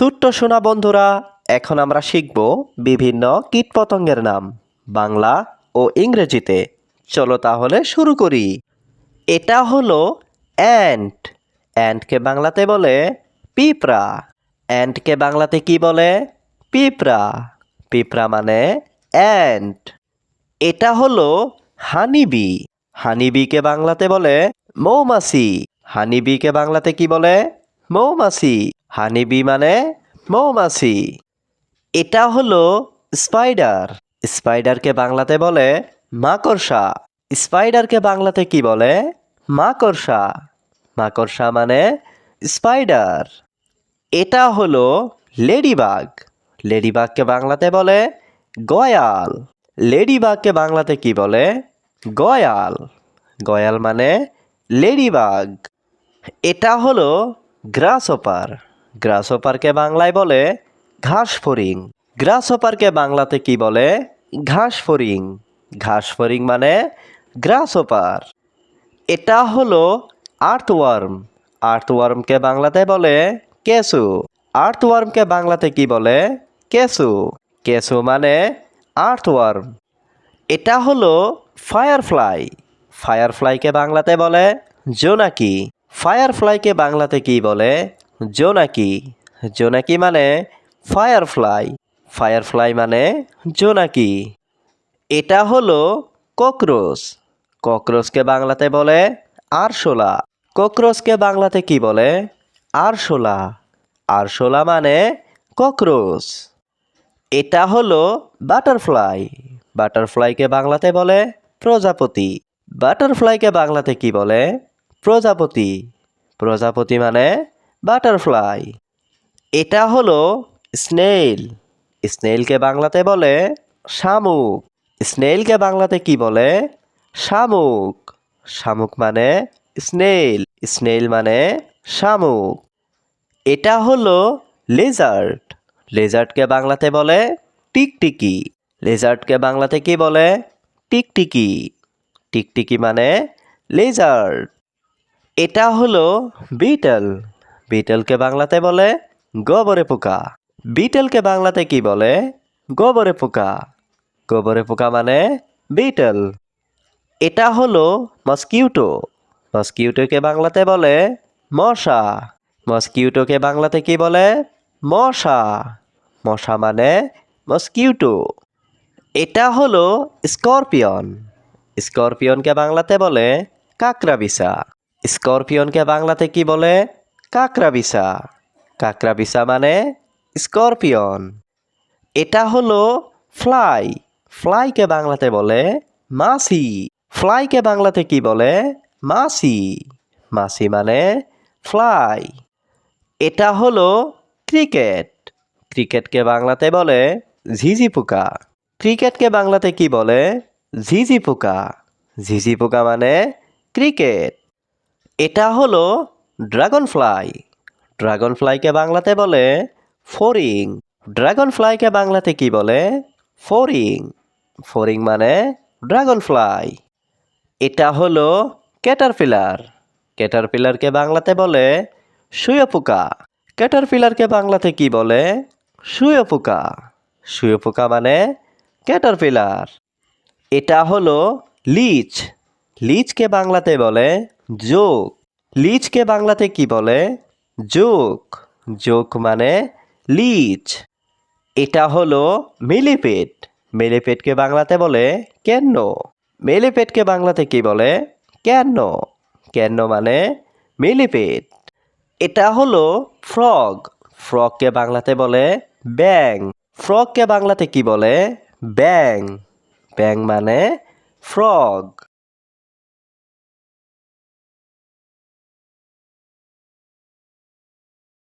ছোট্ট সোনা বন্ধুরা, এখন আমরা শিখব বিভিন্ন কীটপতঙ্গের নাম, বাংলা ও ইংরেজিতে। চলো তাহলে শুরু করি। এটা হলো অ্যান্ট। অ্যান্টকে বাংলাতে বলে পিঁপড়া। অ্যান্টকে বাংলাতে কি বলে? পিঁপড়া। পিঁপড়া মানে অ্যান্ট। এটা হলো হানিবি। হানিবিকে বাংলাতে বলে মৌমাছি। হানিবিকে বাংলাতে কি বলে? মৌমাছি। হানিবি মানে মৌমাছি। এটা হলো স্পাইডার। স্পাইডারকে বাংলাতে বলে মাকড়সা। স্পাইডারকে বাংলাতে কি বলে? মাকড়সা। মাকড়সা মানে স্পাইডার। এটা হলো লেডিবাগ লেডিবাগকে বাংলাতে বলে গয়াল। লেডিবাগকে বাংলাতে কি বলে? গয়াল। গয়াল মানে লেডিবাগ এটা হলো গ্রাসহপার গ্রাসহপারকে বাংলায় বলে, ঘাস ফড়িং। গ্রাসহপারকে বাংলাতে কি বলে? ঘাস ফরিং ঘাস ফরিং মানে গ্রাসহপার এটা হলো আর্থওয়ার্ম আর্থওয়ার্মকে বাংলাতে বলে কেঁচু। আর্থওয়ার্মকে বাংলাতে কি বলে? কেঁচু। কেঁচু মানে আর্থওয়ার্ম এটা হলো ফায়ারফ্লাই ফায়ারফ্লাইকে বাংলাতে বলে জোনাকি। ফায়ারফ্লাইকে বাংলাতে কি বলে? জোনাকি জোনাকি মানে ফায়ারফ্লাই ফায়ারফ্লাই মানে জোনাকি। এটা হলো ককরোচ ককরোচকে বাংলাতে বলে আরশোলা। ককরোচকে বাংলাতে কি বলে? আরশোলা। আরশোলা মানে ককরোচ এটা হলো বাটারফ্লাই বাটারফ্লাইকে বাংলাতে বলে প্রজাপতি। বাটারফ্লাইকে বাংলাতে কি বলে? প্রজাপতি। প্রজাপতি মানে বাটারফ্লাই। এটা হলো স্নেইল। স্নেইলকে বাংলাতে বলে শামুক। স্নেইলকে বাংলাতে কি বলে? শামুক। শামুক মানে স্নেইল। স্নেইল মানে শামুক। এটা হলো লেজার্ট লেজার্টকে বাংলাতে বলে টিকটিকি। লেজার্টকে বাংলাতে কি বলে? টিকটিকি। টিকটিকি মানে লেজার্ট এটা হলো বিটল। বিটলকে বাংলাতে বলে গোবরে পোকা। বিটেলকে বাংলাতে কি বলে? গোবরে পোকা। গোবরে পোকা মানে বিটেল। এটা হলো মস্কিউটো। মস্কিউটোকে বাংলাতে বলে মশা। মস্কিউটোকে বাংলাতে কি বলে? মশা। মশা মানে মস্কিউটো। এটা হলো স্করপিয়ন। স্করপিয়নকে বাংলাতে বলে কাকরা বিছা স্করপিয়নকে বাংলাতে কি বলে? কাকরা বিছা কাকরা বিছা মানে স্করপিয়ন। এটা হলো ফ্লাই। ফ্লাইকে বাংলাতে বলে মাছি। ফ্লাইকে বাংলাতে কি বলে? মাছি। মাছি মানে ফ্লাই। এটা হলো ক্রিকেট। ক্রিকেটকে বাংলাতে বলে ঝিঝি পোকা ক্রিকেটকে বাংলাতে কি বলে? ঝিঝি পোকা ঝিঝি পোকা মানে ক্রিকেট। এটা হলো ড্রাগন ফ্লাই ড্রাগন ফ্লাইকে বাংলাতে বলে ফড়িং ড্রাগন ফ্লাইকে বাংলাতে কি বলে? ফড়িং ফড়িং মানে ড্রাগন ফ্লাই এটা হলো ক্যাটারপিলার। ক্যাটারপিলারকে বাংলাতে বলে শুয়োপোকা। ক্যাটারপিলারকে বাংলাতে কি বলে? শুয়োপোকা। শুয়োপোকা মানে ক্যাটারপিলার। এটা হলো লিচ। লিচকে বাংলাতে বলে যোগ লিচকে বাংলাতে কি বলে? যোগ। যোগ মানে লিচ। এটা হলো মিলিপেট। মিলিপেটকে বাংলাতে বলে কেন্ন। মিলিপেটকে বাংলাতে কি বলে? কেন্ন। কেন্ন মানে মিলিপেট। এটা হলো ফ্রগ। ফ্রগকে বাংলাতে বলে ব্যাং ফ্রগকে বাংলাতে কি বলে? ব্যাং ব্যাং মানে ফ্রগ।